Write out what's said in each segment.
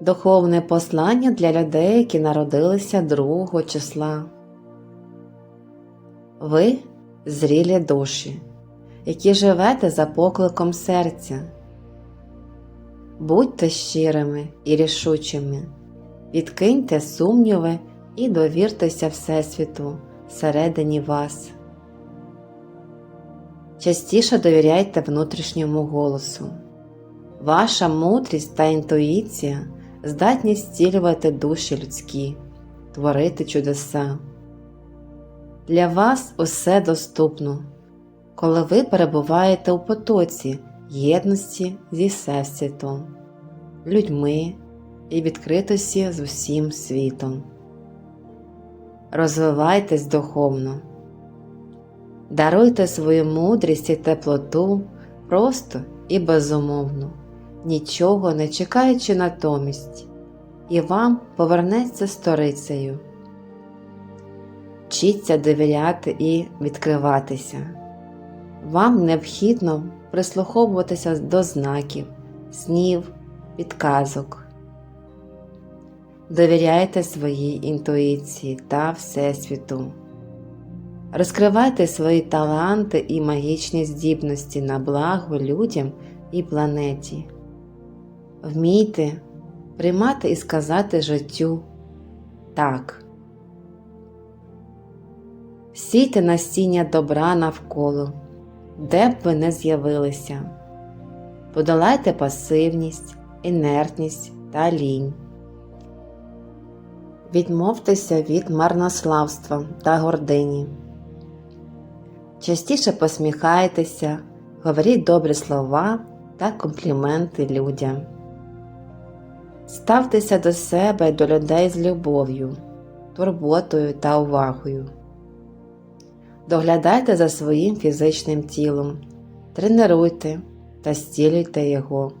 Духовне послання для людей, які народилися 2 числа. Ви зрілі душі, які живете за покликом серця. Будьте щирими і рішучими, відкиньте сумніви і довіртеся Всесвіту всередині вас. Частіше довіряйте внутрішньому голосу. Ваша мудрість та інтуїція здатні зцілювати душі людські, творити чудеса. Для вас усе доступно, коли ви перебуваєте у потоці єдності зі Всесвітом, людьми і відкритості з усім світом. Розвивайтесь духовно, даруйте свою мудрість і теплоту просто і безумовно, нічого не чекаючи натомість, і вам повернеться сторицею. Вчіться довіряти і відкриватися. Вам необхідно прислуховуватися до знаків, снів, підказок. Довіряйте своїй інтуїції та Всесвіту. Розкривайте свої таланти і магічні здібності на благо людям і планеті. Вмійте приймати і сказати життю так. Сійте насіння добра навколо, де б ви не з'явилися. Подолайте пасивність, інертність та лінь. Відмовтеся від марнославства та гордині. Частіше посміхайтеся, говоріть добрі слова та компліменти людям. Ставтеся до себе і до людей з любов'ю, турботою та увагою. Доглядайте за своїм фізичним тілом, тренуйте та зцілюйте його.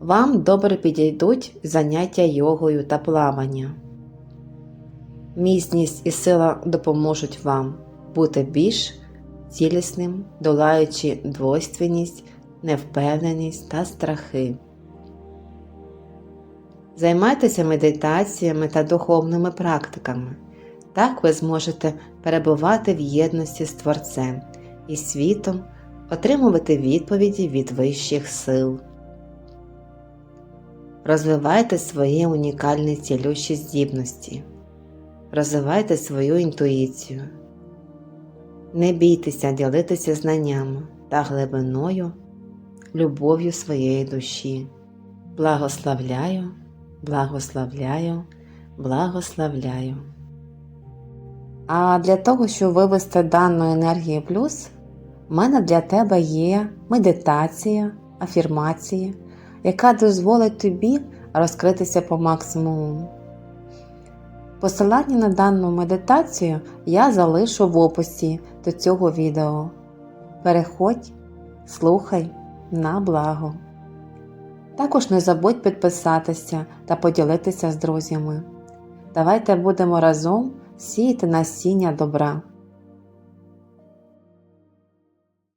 Вам добре підійдуть заняття йогою та плавання. Міцність і сила допоможуть вам бути більш цілісним, долаючи двойственність, невпевненість та страхи. Займайтеся медитаціями та духовними практиками. Так ви зможете перебувати в єдності з Творцем і світом, отримувати відповіді від вищих сил. Розвивайте свої унікальні цілющі здібності. Розвивайте свою інтуїцію. Не бійтеся ділитися знаннями та глибиною, любов'ю своєї душі. Благословляю, благословляю, благословляю. А для того, щоб вивести дану енергію плюс, в мене для тебе є медитація, афірмації, яка дозволить тобі розкритися по максимуму. Посилання на дану медитацію я залишу в описі до цього відео. Переходь, слухай на благо. Також не забудь підписатися та поділитися з друзями. Давайте будемо разом сіяти насіння добра.